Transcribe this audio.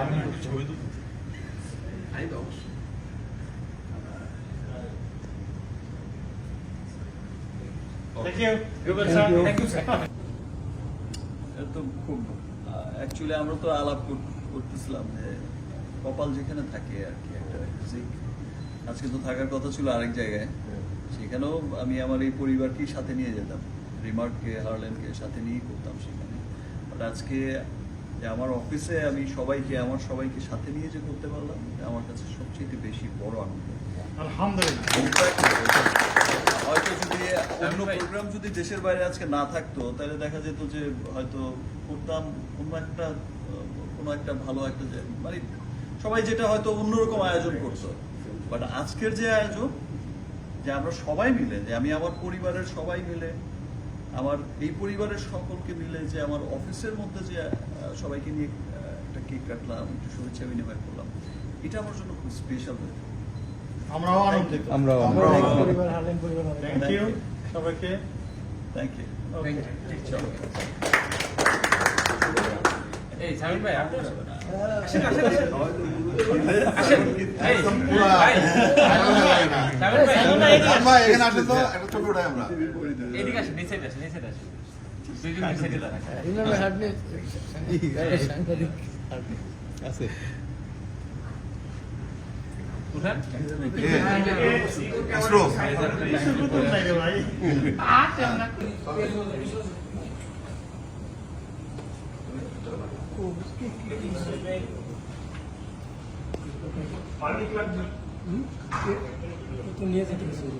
আমি ছবি তো তো খুব অ্যাকচুয়ালি আমরা তো আলাপ করতেছিলাম যে কপাল যেখানে থাকে আর কি একটা আজকে তো থাকার কথা ছিল আরেক জায়গায়। সেখানেও আমি আমার এই পরিবারকেই সাথে নিয়ে যেতাম। রিমার্ককে হারলেনকে সাথে নিয়েই করতাম সেখানে। বাট আজকে যে আমার অফিসে আমি সবাইকে আমার সবাইকে সাথে নিয়ে যে করতে পারলাম আমার কাছে সবচেয়ে বেশি বড় আনন্দ। হয়তো যদি অন্য প্রোগ্রাম যদি দেশের বাইরে আজকে না থাকতো তাহলে দেখা যেত যে হয়তো করতাম অন্য একটা কোনো একটা ভালো একটা মানে সবাই যেটা হয়তো অন্যরকম আয়োজন করতো। বাট আজকের যে আয়োজন যে আমরা সবাই মিলে যে আমি আমার পরিবারের সবাই মিলে আমার এই পরিবারের সকলকে মিলে যে আমার অফিসের মধ্যে যে সবাইকে নিয়ে একটা কেক কাটলাম একটু শুভেচ্ছা বিনিময় করলাম এটা আমার জন্য খুব স্পেশাল হয়েছে আমরাও আনন্দিত। আমরাও আমরাও পরিবার থ্যাংক ইউ সবাইকে। থ্যাংক ইউ এই সামির ভাই আপনি আসেন আসেন আসেন। এই ভাই। ভাই। ভাই। এখানে আসেন তো একটা ছবি উঠাই আমরা এদিকে আসেন নিচে আসেন নিচে আসেন দুইজন নিচে দাঁড়ান আছে উঠান অ্যাস্ট্রো নিয়ে যেতে গেছিল